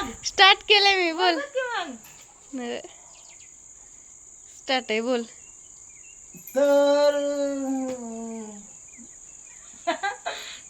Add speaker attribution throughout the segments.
Speaker 1: Start केलंय मी बोल. Start आहे बोल.
Speaker 2: तर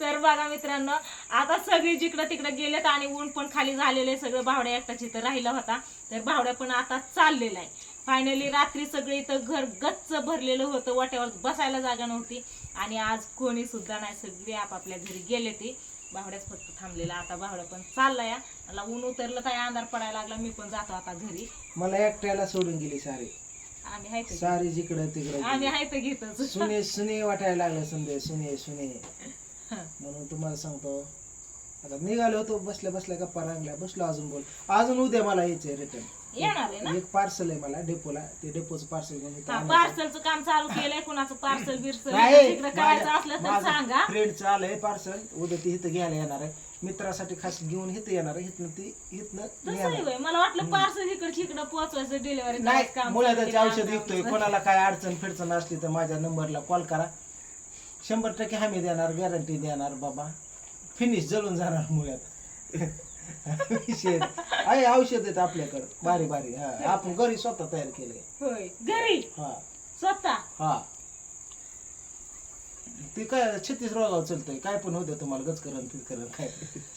Speaker 3: तर बघा मित्रांनो आता सगळी जिकडं तिकडं गेलेत आणि ऊन पण खाली झालेलं सगळं भावड्या एकटाच इथं राहिला होता. तर भावड्या पण आता चाललेला आहे. फायनली रात्री सगळे इथं घर गच्च भरलेलं होतं वाट्यावर बसायला जागा नव्हती. आणि आज कोणी सुद्धा नाही सगळे आपापल्या घरी गेले ते भावड्याच फक्त थांबलेला आता भावड्या पण चाललाय. हा. मला ऊन उतरलं काय अंधार पडायला लागला मी पण जातो आता घरी.
Speaker 2: मला एकट्याला सोडून गेली सारी.
Speaker 3: आम्ही आहे तर
Speaker 2: सारी जिकडं तिकडं
Speaker 3: आम्ही आहे तर घेतच.
Speaker 2: सुने सुने वाटायला लागलं समजे सुने सुने. म्हणून तुम्हाला सांगतो आता निघालो होतो बसल्या बसल्या गप्पा रांगल्या बसलो अजून बोल. अजून उद्या मला यायचंय रिटर्न
Speaker 3: येणार आहे ना?
Speaker 2: एक पार्सल आहे मला डेपोला ते डेपोचं पार्सल घेऊन आणायचं.
Speaker 3: पार्सलचं काम चालू केलंय कुणाचं पार्सल बिर्सल तिकडे करायचं असलं तर सांगा.
Speaker 2: फ्रेंडचं आलंय पार्सल उद्या ती इथं घ्यायला येणार आहे. मित्रासाठी खास घेऊन इथं येणार आहे. इथनं ती इथनं
Speaker 3: होय. मला वाटलं पार्सल इकडे इकडे पोहोचवायचं डिलिव्हरी
Speaker 2: नाही मुळातच औषध विकतोय. कोणाला काय अडचण फिडचण असली तर माझ्या नंबरला कॉल करा. शंभर टक्के हमी देणार गॅरंटी देणार बाबा. फिनिश जळून जाणार मुळ्यात विषय आहे औषध आहेत आपल्याकडं. बारी बारी. हा आपण घरी स्वतः तयार केले
Speaker 3: होय. घरी?
Speaker 2: हा.
Speaker 3: स्वतः?
Speaker 2: हा. ते काय छत्तीस रोगावर चालतंय. काय पण होतं तुम्हाला गचकरण फिरकरण काय.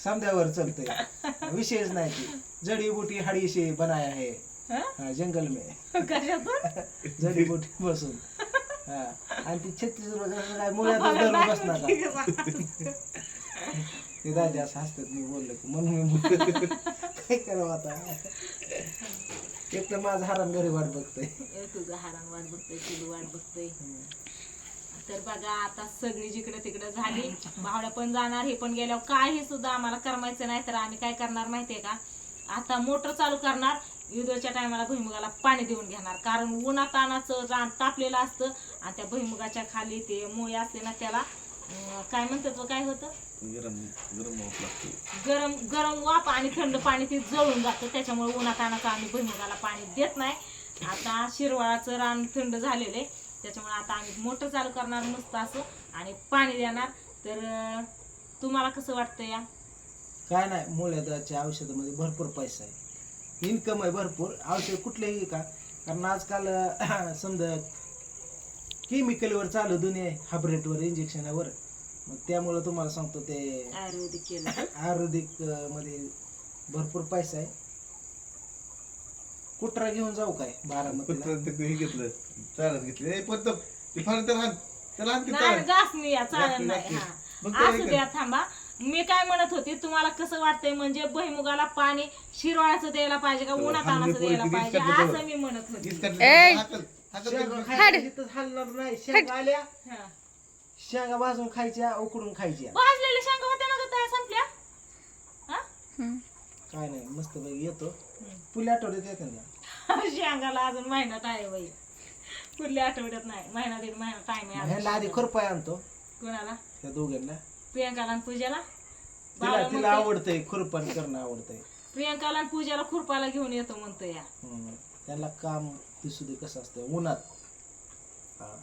Speaker 2: समद्यावर चालतंय. विषयच नाही ती. जडी बुटी हाडी से बनाया है
Speaker 3: हं?
Speaker 2: हा, जंगल में. जडी बुटी बसून. हा. आणि ती छत्तीस रोगाचं काय धरून बसणार? ते दादी असं हसतात मी बोललो की म्हणून मी बोललो. काय करावं आता? एक तर माझं हरण घरी वाट बघतोय.
Speaker 3: तुझं हरण वाट बघतोय तुझं वाट बघतोय. तर बघा आता सगळी जिकडे तिकडे झाली. भावड्या पण जाणार हे पण गेल्यावर हे सुद्धा आम्हाला करमायचं नाही तर आम्ही काय करणार माहितीये का? आता मोटर चालू करणार युद्धाच्या टायमाला भुईमुगाला पाणी देऊन घेणार. कारण उन्हा तानाचं रान तापलेलं असतं आणि त्या भुईमुगाच्या खाली ते मुळे असते ना त्याला काय म्हणतात काय होतं? गरम गरम वाफ आणि थंड पाणी ते जळून जातं. त्याच्यामुळे उन्हातानाचं आम्ही भुईमुगाला पाणी देत नाही. आता शिरवाळाचं रान थंड झालेलं आहे. त्याच्यामुळे आता आम्ही मोटर चालू करणार मस्त असं आणि पाणी देणार. तर तुम्हाला कसं वाटतं या?
Speaker 2: काय नाही मुळ्याच्या औषधामध्ये भरपूर पैसा आहे. इन्कम आहे भरपूर. औषध कुठलेही का? कारण आजकाल समजा केमिकलवर चालू दुनिया आहे. हायब्रेटवर इंजेक्शनावर मग त्यामुळं तुम्हाला सांगतो ते
Speaker 3: आयुर्वेदिक केलं
Speaker 2: आयुर्वेदिक अं, मध्ये भरपूर पैसा आहे. कुत्रा घेऊन जाऊ काय? बारामतीला.
Speaker 4: हे घेतलं. चालत घेतलं. ए, पण तो- ते फार त्याला हाण- त्याला हाण की
Speaker 3: नाही
Speaker 4: चालत.
Speaker 3: घासणी या चालेल नाही. हा. असू द्या थांबा. मी काय म्हणत होते तुम्हाला कसं वाटतंय म्हणजे भुईमुगाला पाणी शिरवाळ्याचं द्यायला पाहिजे का उन्हातानाचं द्यायला पाहिजे? असं मी म्हणत होते!
Speaker 4: हाकल,
Speaker 2: शेंगा
Speaker 4: ते.
Speaker 2: खायला इथंच हलणार नाही शेंगा आल्या.
Speaker 3: हा.
Speaker 2: शेंगा भाजून खायच्या उकडून खायच्या.
Speaker 3: भाजलेल्या शेंगा होत्या ना ग त्या संपल्या? हा?
Speaker 2: काय नाही मस्त पैकी येतो. पुढल्या आठवड्यात येते ना.
Speaker 3: शेंगाला अजून महिना टाइम बाई. पुढल्या आठवड्यात नाही महिना दीड महिना टाइम आहे
Speaker 2: ह्याला आधी. खुरपाय आणतो.
Speaker 3: कोणाला?
Speaker 2: त्या दोघांना.
Speaker 3: प्रियंकाला आणि पूजाला?
Speaker 2: तिला तिला आवडतंय खुरपण करणं आवडतंय.
Speaker 3: प्रियंकाला आणि पूजाला खुरपाला घेऊन येतो म्हणतो या.
Speaker 2: हम्म. त्यांना काम दिसू दे कसं असतं? उन्हात. हा.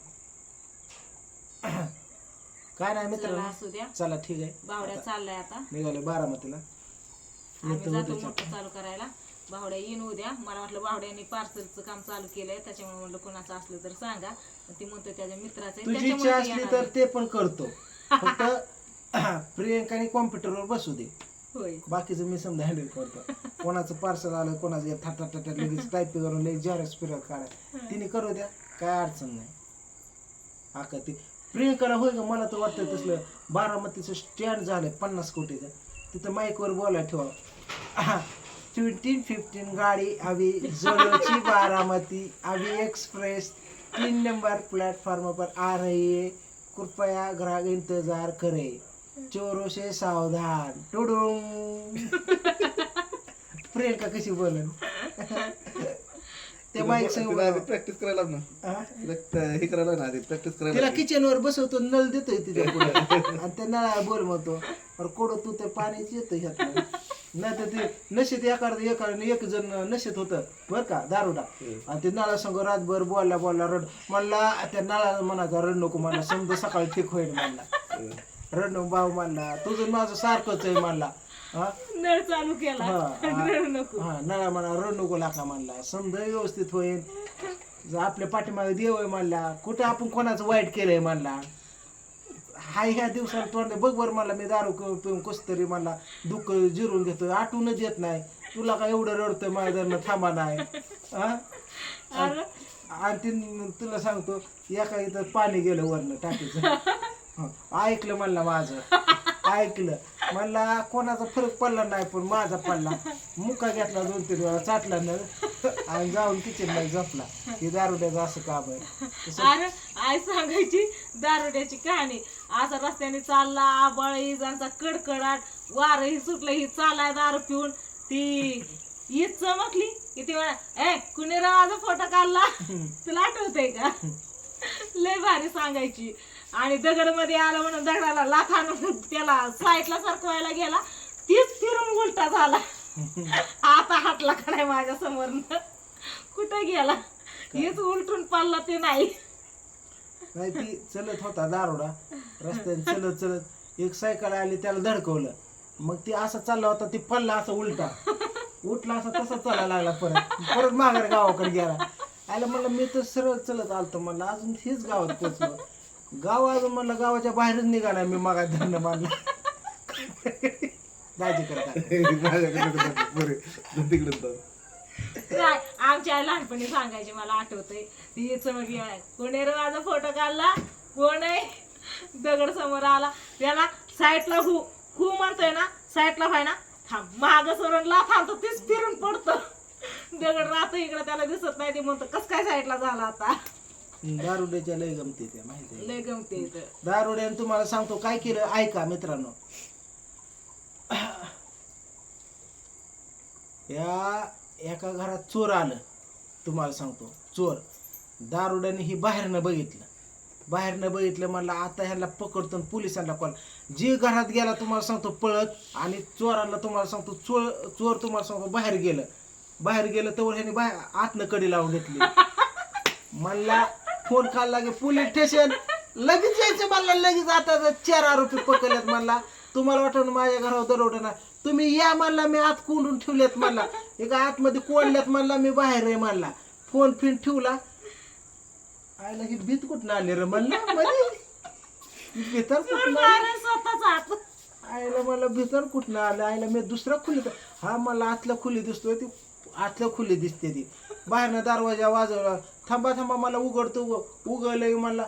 Speaker 2: काय नाही
Speaker 3: चला
Speaker 2: मित्रांनो
Speaker 3: असू द्या.
Speaker 2: चला ठीक आहे.
Speaker 3: बावड्या चाललाय आता.
Speaker 2: निघालो बारामतीला.
Speaker 3: आम्ही जातो
Speaker 2: उद्याच्या
Speaker 3: मोठं चालू करायला. बावड्या येईन उद्या. मला वाटलं बावड्याने पार्सलचं काम चालू केलंय. त्याच्यामुळे म्हणलं कोणाचं असलं तर सांगा. पण ती म्हणतो त्याच्या मित्राचं. आहे,
Speaker 2: तुझी
Speaker 3: त्याच्यामुळे
Speaker 2: इच्छा
Speaker 3: ती
Speaker 2: असली
Speaker 3: येणार
Speaker 2: तर
Speaker 3: आहे.
Speaker 2: ते पण करतो. फक्त प्रियंकाने कॉम्प्युटरवर बसू दे.
Speaker 3: होय.
Speaker 2: बाकीचं मी समजा हँडल करतो. कोणाचं पार्सल आलं कोणाचं थाटा थाटा लगेच टाईप करून लगेच झेरॉक्स पिरत काढा. तिने करू द्या काय अडचण नाही. आका ते प्रियंकाला होय का? मला तर वाटतं तसलं बारामतीचं स्टँड झालंय पन्नास कोटीचं. तिथं माईकवर बोलाय ठेवा. फिफ्टीन फिफ्टीन गाडी अभी जलोची बारामती अभी एक्सप्रेस तीन नंबर प्लेटफॉर्म पर आ रही है कृपया ग्राहक इंतजार करे चोरों से सावधान. टुडुंग. प्रियंका कशी बोलन ते माईक संग
Speaker 4: प्रॅक्टिस करायला लाव ना.
Speaker 2: हा?
Speaker 4: हे करायला लाव ना आधी प्रॅक्टिस करायला
Speaker 2: तिला
Speaker 4: लाव.
Speaker 2: किचन वर बसवतो नळ देतोय तिच्या पुढे. आणि ते नळा बोल म्हणतो अरे कोडो तू ते पाणीच येतं ह्यात नाही तर ते नशेत एखादं एखादं एक जण नशेत होतं बर का? दारुडा आणि ते नळा संग रातभर बोलला बोलला रड. म्हणला त्या नळा म्हणायचा रड नको म्हणला समजा सकाळी ठीक होईल म्हणला. रड नको भाऊ म्हणला तुझं माझं सारखंच आहे हा?
Speaker 3: नळ चालू केला.
Speaker 2: हा, हा.
Speaker 3: रडू नको.
Speaker 2: हा नळा म्हणा रड नको लाका म्हणला. समजा व्यवस्थित होईल जर आपल्या पाठीमागे देव आहे म्हणला कुठं आपण कोणाचं वाईट केलंय म्हणला? हाय ह्या दिवसाला तोंड बघ बरं मला मी दारू क- पिऊन कस तरी मला दुःख जिरून घेतोय. आठवूनच येत नाही. तुला काय एवढं रडतोय माझ्या थांबा नाही. हा?
Speaker 3: अरे.
Speaker 2: आणि ती तुला सांगतो एका इथं पाणी गेलं वरनं टाकीचं. ऐकलं म्हणला माझं. ऐकलं. म्हणला कोणाचा फरक पडला नाही पण माझा पडला. मुका घेतला दोन तीन वेळा चाटला न आणि जाऊन किचनमध्ये झोपला. ही दारुड्याचं असं काम आहे.
Speaker 3: अरे आई सांगायची दारुड्याची कहाणी. असा रस्त्याने चालला आबाळ इजांचा कडकडाट वार ही सुटलं ही चालाय दारू पिऊन. ती हीच चमकली. की ती म्हणा ए कुणी माझा फोटो काढला तुला आठवतंय का? लय भारी सांगायची. आणि दगडमध्ये आला म्हणून दगडाला लाथा त्याला साईडला सरकवायला गेला. तीच फिरून उलटा झाला. आता हातला का नाही माझ्यासमोर कुठं गेला? हेच उलटून पडला ते नाही.
Speaker 2: नाही ती चलत होता दारोडा. रस्त्याने चलत चलत. एक सायकल आली त्याला धडकवलं. मग ती असं चालला होता ती पडला असं उलटा. उठला असं तसा चालायला लागला परत. परत माघार गावाकडे गेला. आयला म्हणलं मी तर सरळ चलत आलतो म्हणलं. अजून हेच गावात पोचलो. गाव अजून म्हणलं गावाच्या बाहेरच निघाला मी मागा धरणं मानलं दाजी करता.
Speaker 3: काय? आमच्या आई लहानपणी सांगायची मला आठवतंय ती चमकली आहे कोणी रे माझा फोटो काढला? कोण आहे? दगड समोर आला. त्याला साईडला हु हु म्हणतोय ना साईडला व्हाय ना थांब. माग सोडून ला थांबतो तीच फिरून पडतो. दगड राहतो इकडे त्याला दिसत नाही ते म्हणतो कस काय साईडला झाला आता?
Speaker 2: दारुड्याच्या लय गमती त्या माहिती
Speaker 3: लय गमते इथं
Speaker 2: दारुड्याने तुम्हाला सांगतो काय केलं? ऐका मित्रांनो. या एका घरात चोर आलं तुम्हाला सांगतो. चोर. दारुड्याने ही बाहेरनं बघितलं. बाहेरनं बघितलं म्हणलं आता ह्याला पकडतो आणि पोलिसांना कॉल. जे घरात गेला तुम्हाला सांगतो पळत आणि चोराला तुम्हाला सांगतो चोर चोर तुम्हाला सांगतो बाहेर गेलं. बाहेर गेलं तर ह्याने बाहेर आतनं कडी लावून घेतली. म्हणला फोन काढला की पोलीस स्टेशन लगेच यायचं म्हणला लगेच आता चार आरोपी पकडलेत म्हणला. तुम्हाला वाटलं माझ्या घरावर दरोडा ना तुम्ही या म्हणला मी आत कोंडून ठेवलेत म्हणला. एका आतमध्ये कोंडल्यात म्हणला मी बाहेर आहे म्हणला. फोन फिन ठेवला. आयला ही भीत कुठं आली रे म्हणला. मध्ये भीतर कुठं
Speaker 3: अरे स्वतःच हात.
Speaker 2: आईला मला भीतर कुठनं आलं? आईला मी दुसऱ्या खोलीत हा मला आतल्या खोली दिसतोय ती. आतल्या खोली दिसते ती. बाहेरनं दरवाजा वाजवला. थांबा थांबा मला उघडतो उघ उघडलंय मला.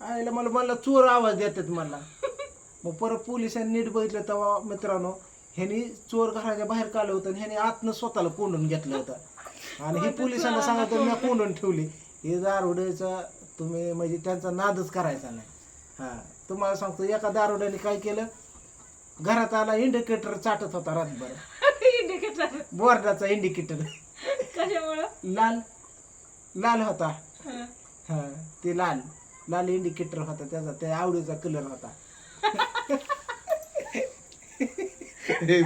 Speaker 2: आईला मला मला चोर आवाज देतात मला. मग परत पोलिसांनी नीट बघितलं तेव्हा मित्रांनो ह्यानी चोर घराच्या बाहेर काढलं होतं आणि ह्याने आतनं स्वतःला कोंडून घेतलं होतं. आणि हे पोलिसांना सांगतो मी कोंडून ठेवली. हे दारुड्याचा तुम्ही म्हणजे त्यांचा नादच करायचा नाही. हा. तुम्हाला सांगतो एका दारुड्याने काय केलं? घरात आला इंडिकेटर चाटत होता रातभर.
Speaker 3: इंडिकेटर.
Speaker 2: बोर्डाचा इंडिकेटर. लाल लाल होता.
Speaker 3: हं.
Speaker 2: हा ते लाल. लाल इंडिकेटर होता त्याचा त्या आवडीचा कलर होता.
Speaker 4: हे.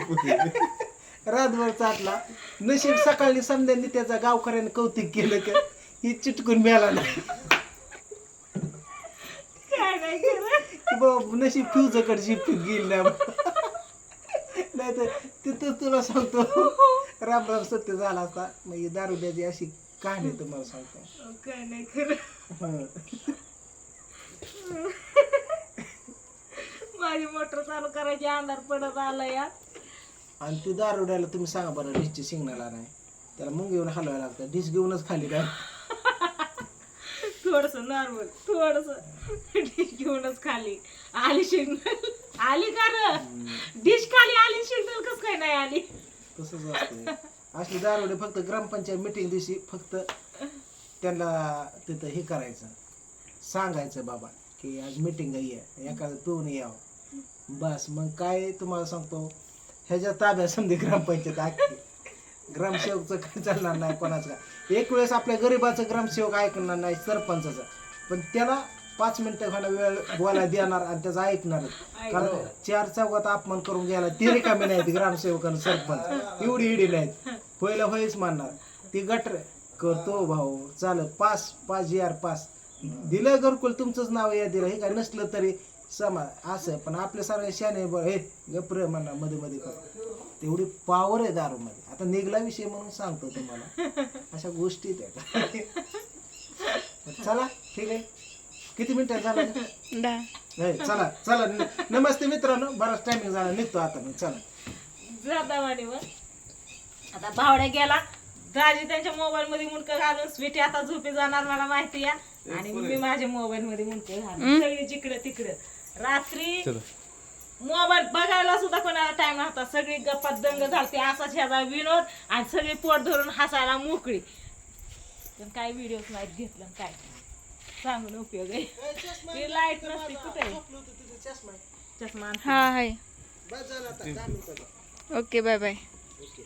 Speaker 2: रातभर चाटला. नशीब सकाळी समजांनी त्याचा गावकऱ्याने कौतुक केलं की ही चिटकून मिळाला नाही. बाबा नशीब फ्यूजकडे शिफ्ट गेली नाही नाही तर तिथं तुला सांगतो. राम राम सत्य झाला असता. म्हणजे दारुड्याची अशी कहाणी तुम्हाला सांगतो.
Speaker 3: काय नाही खरं.
Speaker 2: हं.
Speaker 3: माझी मोटर चालू करायची अंधार पडत आला या
Speaker 2: आणि ती दारुड्याला तुम्ही सांगा बरं डिशची सिग्नल नाही त्याला मुंग घेऊन हलवायला लागतं डिश घेऊनच खाली काय?
Speaker 3: थोडस नॉर्मल थोडस. डिश घेऊनच खाली. आली सिग्नल आली का र? डिश खाली आली सिग्नल कस काय नाही आली?
Speaker 2: तसंच असतं असली दारुडे फक्त ग्रामपंचायत मिटिंग दिवशी फक्त त्यांना तिथं हे करायचं सांगायचं बाबा की आज मिटिंग आहे एखादं पिऊन यावं. बस मग काय तुम्हाला सांगतो ह्याच्या ताब्यात समजे ग्रामपंचायत अख्खी ग्रामसेवकचं काय चालणार नाही कोणाचं काय. एक वेळेस आपल्या गरिबाचं ग्रामसेवक ऐकणार नाही सरपंचाचं. पण त्याला पाच मिनिटं खाणं वेळ बोलायला देणार आणि त्याचं ऐकणारच. कारण चार चौकात अपमान करून गेला ते रिकामे नाहीत ग्रामसेवक आणि सरपंच. एवढी इडी नाहीत. पहिलं होईच मानणार. ती गटर करतो भाऊ. चालत पास पाच यार पास. दिलं घरकुल तुमचंच नाव या दिलं. हे काय नसलं तरी समा असं पण आपल्या सारख्या शाने बरं हे गप्र म्हणा मध्ये मध्ये कर तेवढी पावर आहे दारूमध्ये. आता निघला विषय म्हणून सांगतो तुम्हाला. अशा गोष्टी त्या चला ठीक आहे. किती मिनिटं झालं? नाही चला चला. न- नमस्ते मित्रांनो. बराच टायमिंग झाला. निघतो आता मी. चला.
Speaker 3: आता भावड्या गेला. दाजी त्यांच्या मोबाईल मध्ये मुंडकं घालून स्वीटी आता झोपी जाणार मला माहिती या आणि मी माझ्या मोबाईल मध्ये मुंडकं घालून सगळी जिकडं तिकडं. रात्री मोबाईल बघायला सुद्धा कोणाला टाइम नव्हता. सगळी गप्पात दंग झालते. असाच ह्याचा विनोद आणि सगळी पोट धरून हसायला मोकळी. पण काय व्हिडिओच नाहीत घेतलं काय? सांगून उपयोग आहे. ती लाइट नसती कुठे? आहे? चष्मा.
Speaker 1: हा आहे.
Speaker 2: मिनिटं
Speaker 1: ओके बाय बाय
Speaker 2: ओके.